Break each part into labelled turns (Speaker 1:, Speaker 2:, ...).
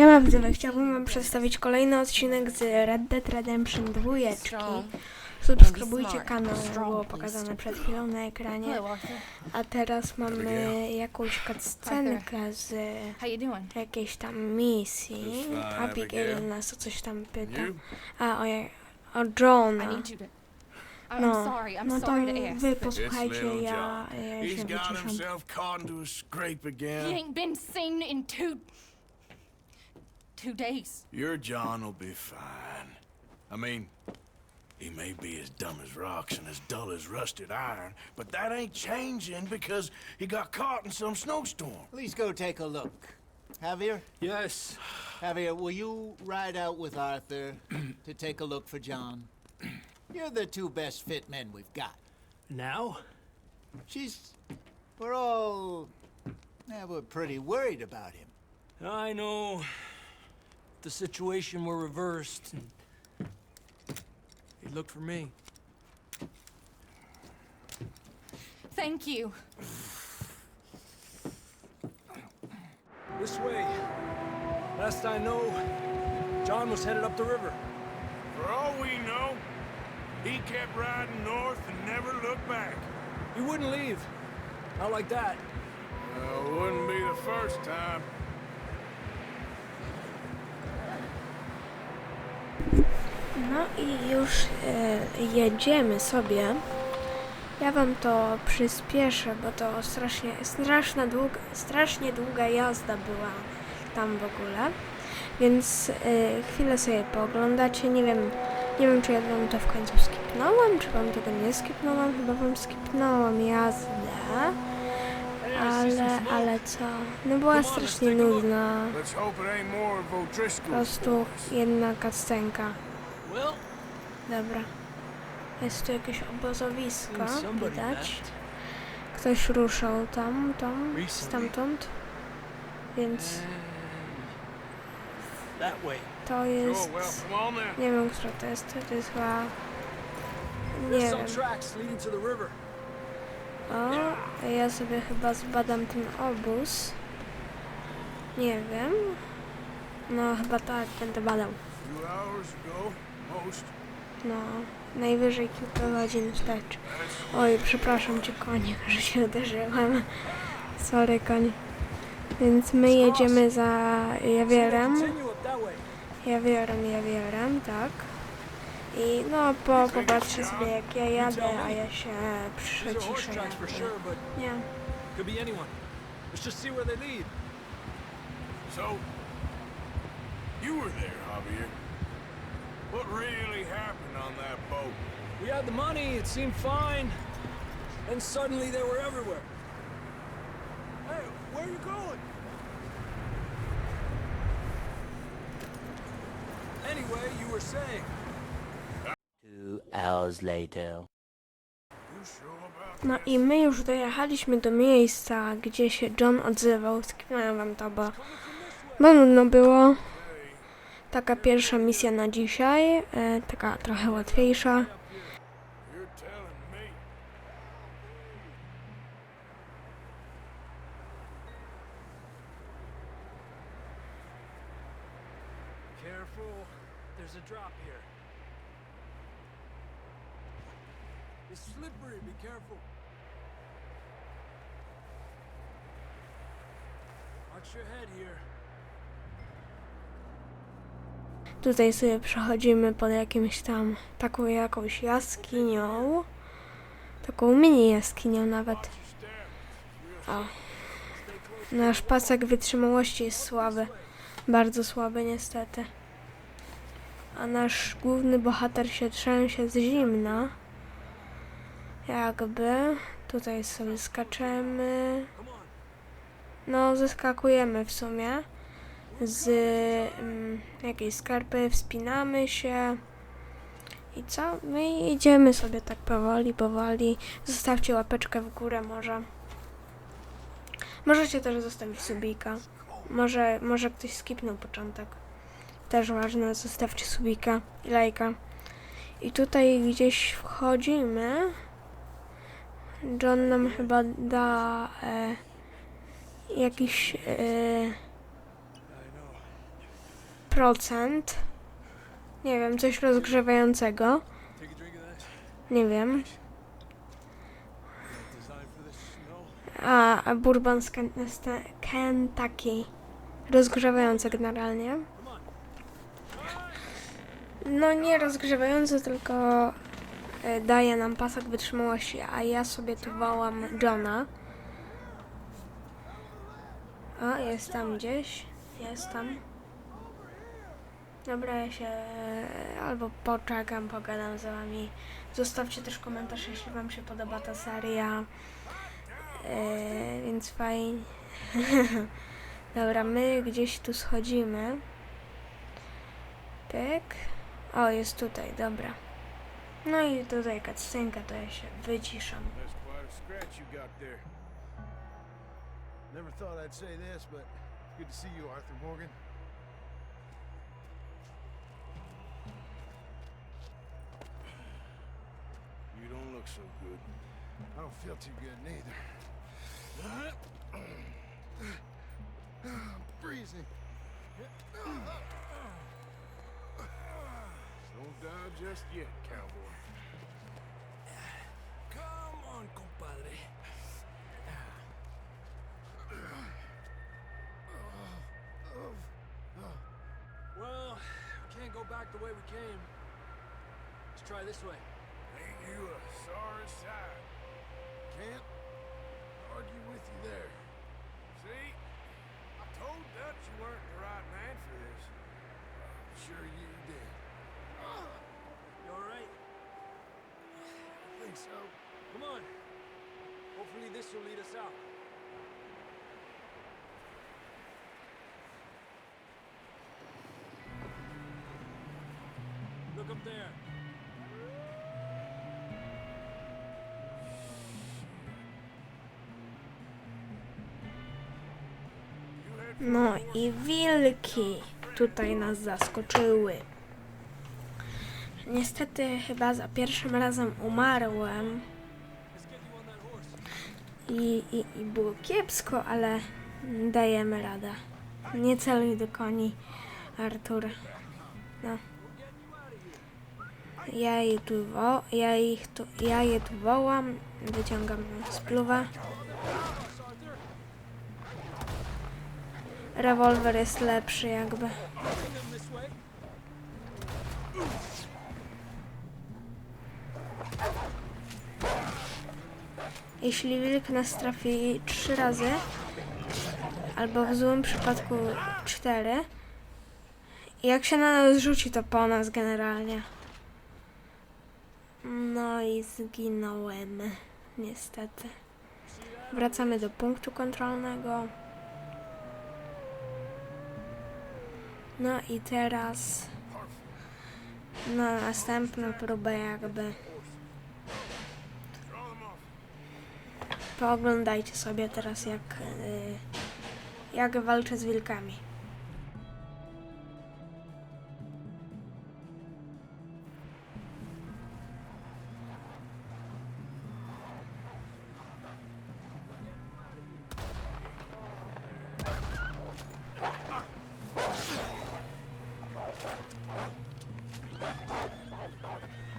Speaker 1: Siema widzowie, chciałbym wam przedstawić kolejny odcinek z Red Dead Redemption 2.
Speaker 2: Strong.
Speaker 1: Subskrybujcie kanał, było pokazane przed chwilą na ekranie. A teraz mamy jakąś cutscenkę z jakiejś tam misji. Abigail nas o coś tam pyta. A o, o Johna.
Speaker 2: I'm
Speaker 1: No, no to wy posłuchajcie, ja, ja się wyciszam.
Speaker 2: Two. two days.
Speaker 3: Your John will be fine. I mean, he may be as dumb as rocks and as dull as rusted iron, but that ain't changing because he got caught in some snowstorm.
Speaker 4: Please go take a look. Javier,
Speaker 5: Yes.
Speaker 4: Javier, will you ride out with Arthur to take a look for John? You're the two best fit men we've got.
Speaker 5: Now?
Speaker 4: She's. We're all. Yeah, we're pretty worried about him.
Speaker 5: I know. The situation were reversed. And he looked for me.
Speaker 2: Thank you.
Speaker 5: This way. Last I know, John was headed up the river.
Speaker 3: For all we know, he kept riding north and never looked back.
Speaker 5: He wouldn't leave. Not like that.
Speaker 3: Well, wouldn't be the first time.
Speaker 1: No i już e, jedziemy sobie. Ja wam to przyspieszę, bo to strasznie, straszna długa, strasznie długa jazda była tam w ogóle. Więc e, chwilę sobie pooglądacie. Nie wiem, nie wiem czy ja wam to w końcu skipnąłem, czy wam tego nie skipnąłem. Chyba wam skipnąłem jazdę. Ale, ale co? No była strasznie nudna. Po prostu jedna cutscenka. Dobra. Jest tu jakieś obozowisko,
Speaker 5: somebody
Speaker 1: widać. Ktoś ruszał tam, tam, stamtąd. Więc to jest... Nie wiem, która to jest. To jest chyba... Nie wiem. O, ja sobie chyba zbadam ten obóz. Nie wiem. No, chyba tak, będę badał. No, najwyżej kilka godzin wstecz. Oj, przepraszam cię konie, że się uderzyłem. Sorry konie. Więc my jedziemy za
Speaker 5: way.
Speaker 1: Jawierem, Jawierem, tak. I no, po, popatrzcie sobie jak ja jadę, a ja się przyciszę. Nie.
Speaker 5: Let's just see where they lead.
Speaker 3: So, you were there, Javier. What really happened on that boat?
Speaker 5: We had the money, it seemed fine. Then suddenly they were everywhere. Hey, where are you going? Anyway, you were saying.
Speaker 6: Two hours later.
Speaker 1: No i my już dojechaliśmy do miejsca, gdzie się John odzywał. Skipnąłem wam to, bo, bo nudno było. Taka pierwsza misja na dzisiaj, e, taka trochę łatwiejsza.
Speaker 5: Watch your head here.
Speaker 1: Tutaj sobie przechodzimy pod jakimś tam, taką jakąś jaskinią. Taką mini jaskinią nawet. O. Nasz pasek wytrzymałości jest słaby. Bardzo słaby niestety. A nasz główny bohater się trzęsie z zimna. Jakby. Tutaj sobie skaczemy. No, zeskakujemy w sumie z mm, jakiejś skarpy, wspinamy się i co? My idziemy sobie tak powoli, powoli. Zostawcie łapeczkę w górę może. Możecie też zostawić subika. Może, może ktoś skipnął początek. Też ważne, zostawcie subika i lajka. I tutaj gdzieś wchodzimy. John nam chyba da e, jakiś e. procent. Nie wiem, coś rozgrzewającego. Nie wiem. A, bourbon z, z Kentucky. Rozgrzewające generalnie. No nie rozgrzewające, tylko e, daje nam pasek wytrzymałości, a ja sobie tu wołam Johna. O, jest tam gdzieś. Jest tam. Dobra, ja się e, albo poczekam, pogadam z wami. Zostawcie też komentarz, jeśli wam się podoba ta seria. E, więc fajnie. Dobra, my gdzieś tu schodzimy. Pyk. O, jest tutaj, dobra. No i tutaj cutscenka, to ja się wyciszam.
Speaker 3: Never thought I'd say this, but it's good to see you, Arthur Morgan. Don't look so good. I don't feel too good neither. I'm freezing. Don't die just yet, cowboy.
Speaker 5: Come on, compadre. Well, we can't go back the way we came. Let's try this way.
Speaker 3: Ain't you a sorry sight? Can't argue with you there. See? I told Dutch you weren't the right man for this. I'm sure you did.
Speaker 5: You alright?
Speaker 3: I think so.
Speaker 5: Come on. Hopefully this will lead us out. Look up there.
Speaker 1: No i wilki tutaj nas zaskoczyły. Niestety chyba za pierwszym razem umarłem i, i, i było kiepsko, ale dajemy radę. Nie celuj do koni, Artur. No. Ja je tu wo ja ich tu, ja je tu wołam, wyciągam spluwę. Rewolwer jest lepszy jakby. Jeśli wilk nas trafi trzy razy, albo w złym przypadku cztery, jak się na nas rzuci, to po nas generalnie. No i zginąłem, niestety. Wracamy do punktu kontrolnego. No i teraz na następną próbę jakby Pooglądajcie sobie teraz jak, y, jak walczę z wilkami.
Speaker 3: Thank you.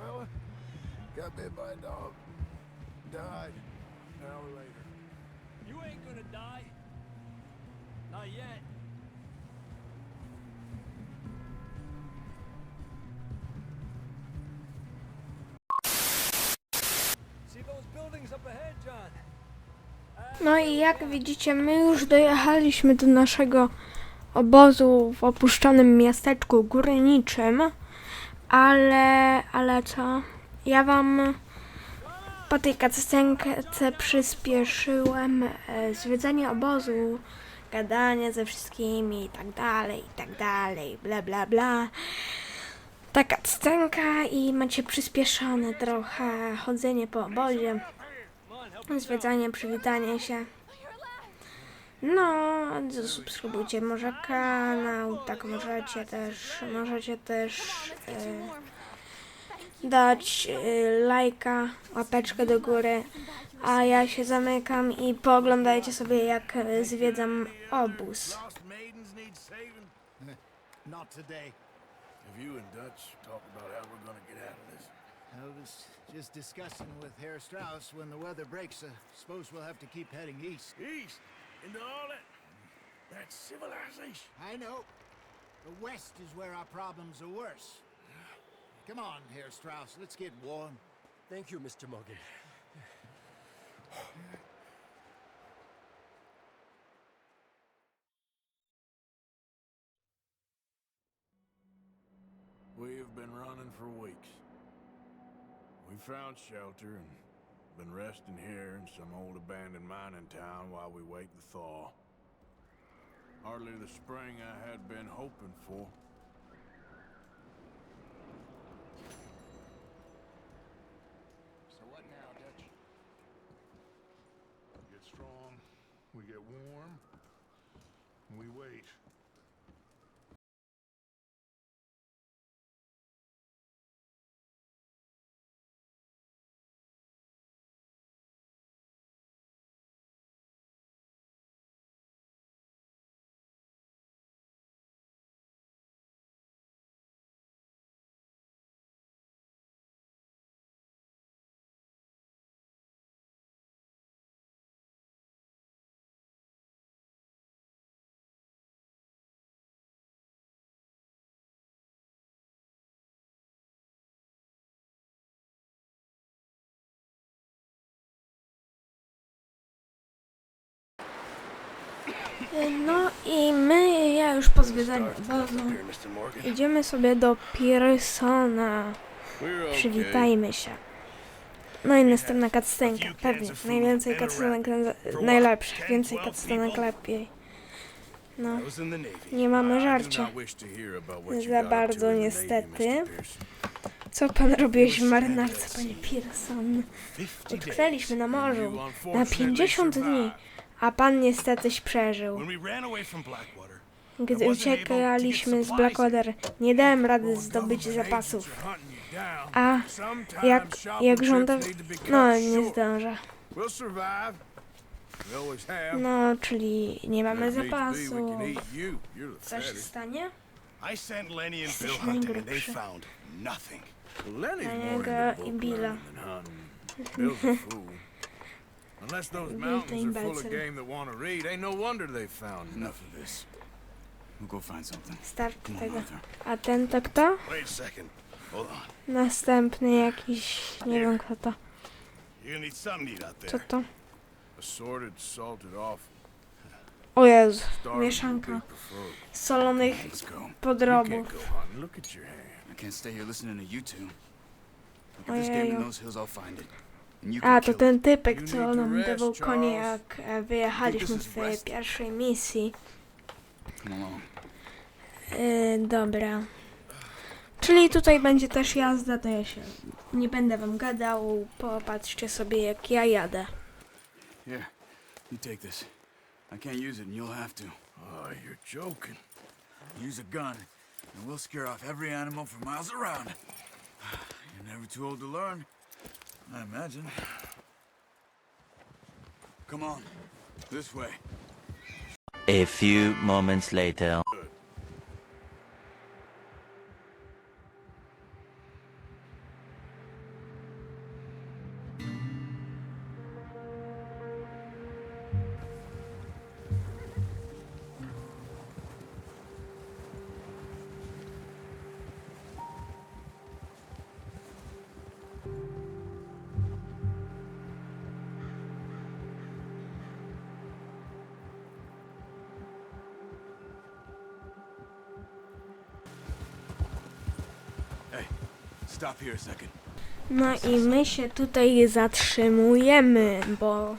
Speaker 3: fella got bit by a dog, died an hour later.
Speaker 5: You ain't gonna die. Not yet.
Speaker 1: No i jak widzicie, my już dojechaliśmy do naszego obozu w opuszczonym miasteczku górniczym ale, ale co? Ja wam po tej cutscence przyspieszyłem e, zwiedzanie obozu, gadanie ze wszystkimi i tak dalej, i tak dalej, bla bla bla. Taka cutscenka i macie przyspieszone trochę chodzenie po obozie, zwiedzanie, przywitanie się. No, subskrybujcie może kanał, tak możecie też, możecie też e, dać e, lajka, łapeczkę do góry, a ja się zamykam i pooglądajcie sobie jak e, zwiedzam obóz.
Speaker 4: Not today.
Speaker 3: You and Dutch talked about how we're gonna get out of this?
Speaker 4: I was just discussing with Herr Strauss when the weather breaks. I suppose we'll have to keep heading east.
Speaker 3: East into all that that civilization.
Speaker 4: I know. The west is where our problems are worse. Come on, Herr Strauss, let's get warm.
Speaker 5: Thank you, Mr. Morgan.
Speaker 3: We've been running for weeks. We found shelter and been resting here in some old abandoned mining town while we wait the thaw. Hardly the spring I had been hoping for.
Speaker 5: So what now, Dutch?
Speaker 3: We get strong, we get warm, we wait.
Speaker 1: No i my, ja już po zwiedzaniu obozu, idziemy sobie do Pearsona. Przywitajmy się. No i następna cutscenka, pewnie. Najwięcej cutscenek, na- najlepszych. Więcej cutscenek lepiej. No, nie mamy żarcia. Za bardzo niestety. Co pan robiłeś w marynarce, panie Pearson?
Speaker 3: 50
Speaker 1: Utknęliśmy na morzu na
Speaker 3: unfortunately
Speaker 1: 50 dni. A pan niestetyś przeżył. Gdy uciekaliśmy z Blackwater, nie dałem rady zdobyć zapasów. A jak, jak żąda... No, nie zdążę. No, czyli nie mamy zapasu. Co się stanie?
Speaker 7: I sent Lenny and Bill
Speaker 1: Jesteś
Speaker 7: hunting and they
Speaker 1: najgrubszy.
Speaker 7: found nothing.
Speaker 3: Well, Lenny's
Speaker 1: A
Speaker 3: more
Speaker 1: jego
Speaker 3: into
Speaker 1: i Billa.
Speaker 3: Unless those mountains are full of game that want to read, ain't no wonder they found
Speaker 7: Enough of this. We'll go find something. Come on,
Speaker 1: tego. A ten to kto?
Speaker 7: Wait a second. Hold on.
Speaker 1: Następny jakiś... nie wiem kto to.
Speaker 7: You're gonna need something to eat out
Speaker 1: Co
Speaker 7: there.
Speaker 1: to?
Speaker 3: Assorted, salted off.
Speaker 1: O Jezu, mieszanka solonych podrobów.
Speaker 3: go hunting. Look at your hand.
Speaker 7: I can't stay here listening to you two. Look, if this game in those hills, I'll find it.
Speaker 1: A, to ten typek, co nam dawał konie, jak e, wyjechaliśmy
Speaker 7: is
Speaker 1: tej pierwszej misji.
Speaker 7: Come along.
Speaker 1: Yy, dobra. Czyli tutaj będzie też jazda, to ja się nie będę wam gadał. Popatrzcie sobie, jak ja jadę.
Speaker 7: Here, you take this. I can't use it and you'll have to.
Speaker 3: Oh, you're joking.
Speaker 7: Use a gun, and we'll scare off every animal for miles around. You're never too old to learn, I imagine. Come on, this way.
Speaker 6: A few moments later.
Speaker 1: No i my się tutaj zatrzymujemy, bo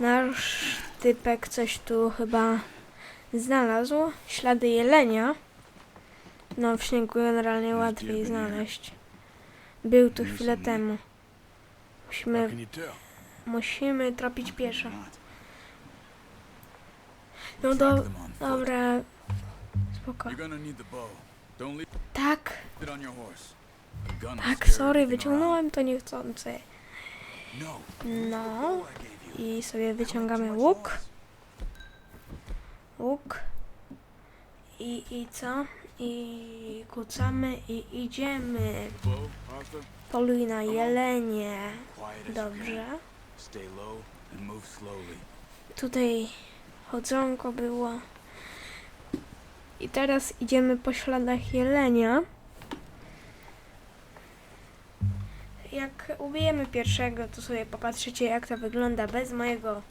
Speaker 1: nasz typek coś tu chyba znalazł. Ślady jelenia. No w śniegu generalnie łatwiej znaleźć. Był tu chwilę temu. Musimy,
Speaker 3: tell?
Speaker 1: musimy tropić pieszo. No do, dobra. Spoko. Tak, tak, sorry, wyciągnąłem to niechcący.
Speaker 7: No. I
Speaker 1: sobie wyciągamy łuk. Łuk. I, i co? I kucamy i idziemy. Poluj na jelenie. Dobrze. Tutaj chodzonko było. I teraz idziemy po śladach jelenia. Jak ubijemy pierwszego, to sobie popatrzycie jak to wygląda bez mojego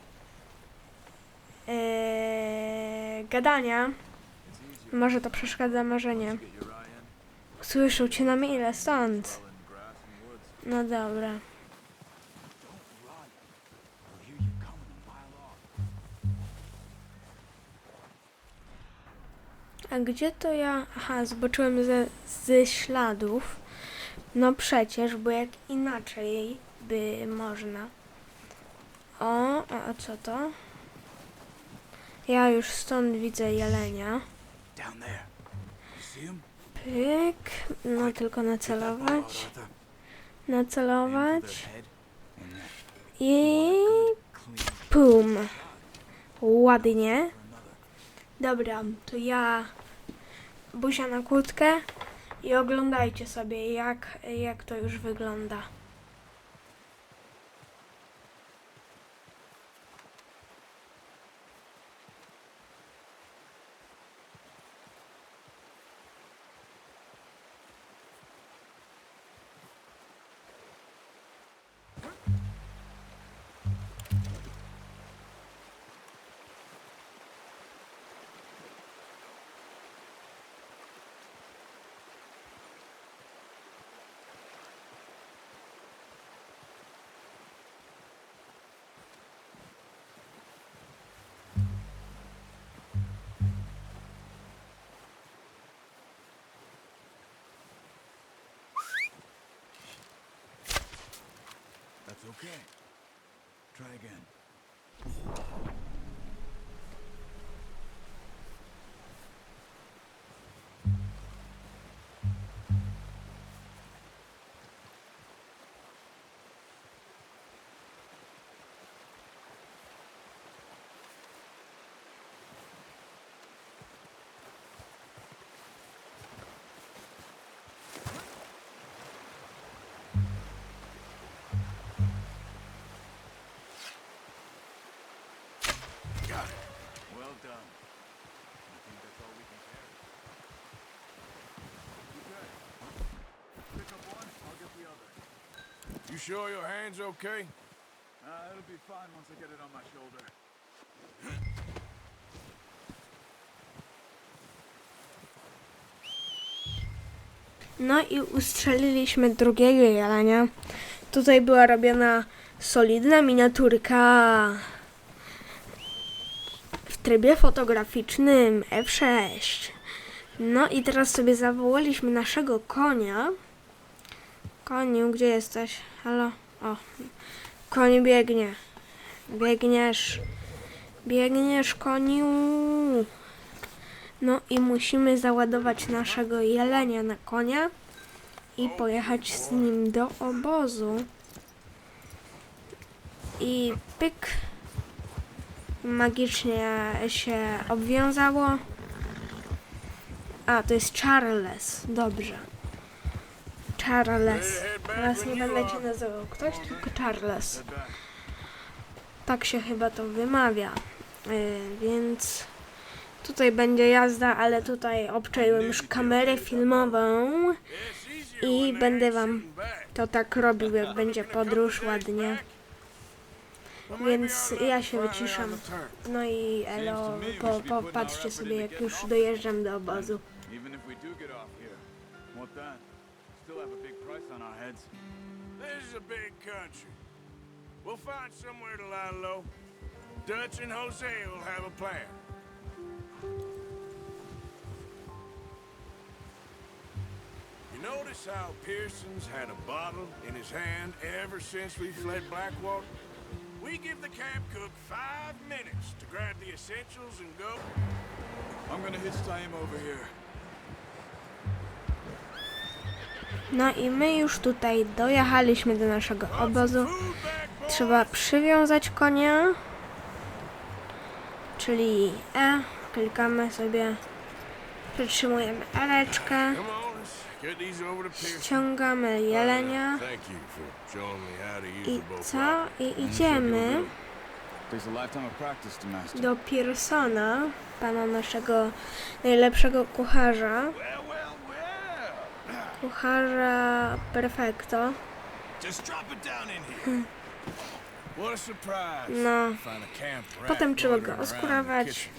Speaker 1: ee, gadania. Może to przeszkadza marzenie. Słyszą cię na mile stąd. No dobra.
Speaker 7: A
Speaker 1: gdzie to ja? Aha, zobaczyłem ze, ze śladów. No przecież, bo jak inaczej by można. O, a, co to? Ja już stąd widzę jelenia. Pyk. No tylko nacelować. Nacelować. I pum. Ładnie. Dobra, to ja buzia na kłódkę i oglądajcie sobie jak, jak to już wygląda.
Speaker 7: That's okay. Try again. Well done. I think that's all we can carry. Okay. Pick up one, I'll get the other.
Speaker 3: You sure your hand's okay?
Speaker 7: Uh, it'll be fine once I get it on my shoulder.
Speaker 1: No i ustrzeliliśmy drugiego jelenia. Tutaj była robiona solidna miniaturka trybie fotograficznym F6. No i teraz sobie zawołaliśmy naszego konia. Koniu, gdzie jesteś? Halo? O, koń biegnie. Biegniesz. Biegniesz, koniu. No i musimy załadować naszego jelenia na konia i pojechać z nim do obozu. I pyk. Magicznie się obwiązało. A, to jest Charles. Dobrze. Charles. Teraz nie będę cię nazywał ktoś, tylko Charles. Tak się chyba to wymawia. Yy, więc tutaj będzie jazda, ale tutaj obczaiłem już kamerę filmową i będę wam to tak robił, jak będzie podróż ładnie. Więc ja się wyciszam. No i elo, po, popatrzcie sobie, jak już dojeżdżam do obozu.
Speaker 3: This is a big country. We'll find somewhere to lie low. Dutch and Jose will have a plan. You notice how Pearson's had a bottle in his hand ever since we fled Blackwater? We give the camp cook five minutes to grab the essentials and go.
Speaker 7: I'm gonna hitch him over here.
Speaker 1: No i my już tutaj dojechaliśmy do naszego obozu. Trzeba przywiązać konia. Czyli E. Klikamy sobie. Przytrzymujemy Eleczkę. Ściągamy jelenia. I co? I idziemy
Speaker 7: master.
Speaker 1: do Pearsona, pana naszego najlepszego kucharza. Kucharza perfecto. No. Potem trzeba go oskurować.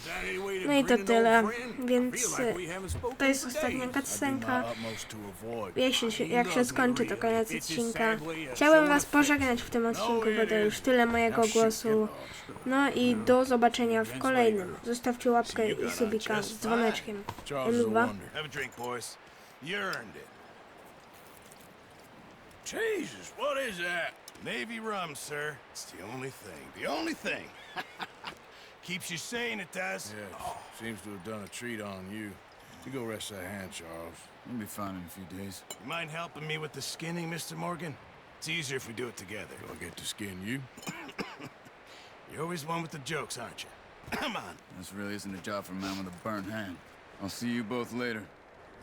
Speaker 1: No i to
Speaker 3: an
Speaker 1: tyle. Więc, to jest ostatnia cutscenka. Jeśli się, jak się skończy, to koniec odcinka. Chciałem Was pożegnać w tym odcinku, bo to już tyle mojego głosu. No i do zobaczenia w kolejnym. Zostawcie łapkę i subika z dzwoneczkiem.
Speaker 3: Charles is a
Speaker 1: Emma.
Speaker 3: wonder. Have a drink, boys. You earned it. Jesus, what is that? Navy rum, sir. It's the only thing. The only thing. Keeps you sane, it does. Yeah, oh. seems to have done a treat on you. You go rest that hand, Charles.
Speaker 7: We'll be fine in a few days.
Speaker 3: You mind helping me with the skinning, Mr. Morgan? It's easier if we do it together. Do I get to skin you? You're always one with the jokes, aren't you? Come on.
Speaker 7: This really isn't a job for a man with a burnt hand. I'll see you both later.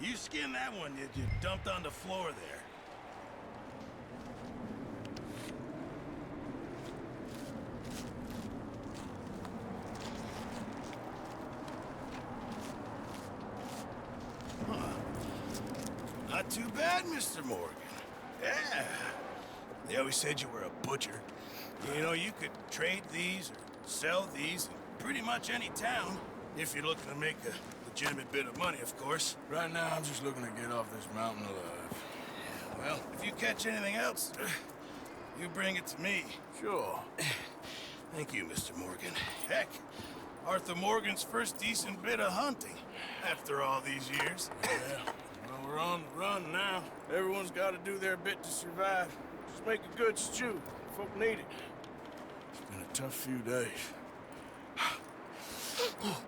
Speaker 3: You skinned that one that you dumped on the floor there. Bad, Mr. Morgan. Yeah. They always said you were a butcher. You know, you could trade these or sell these in pretty much any town if you're looking to make a legitimate bit of money, of course. Right now, I'm just looking to get off this mountain alive. Well, if you catch anything else, uh, you bring it to me. Sure. Thank you, Mr. Morgan. Heck, Arthur Morgan's first decent bit of hunting after all these years. Yeah. We're on the run now. Everyone's got to do their bit to survive. Just make a good stew. Folk need it. It's been a tough few days. Oh.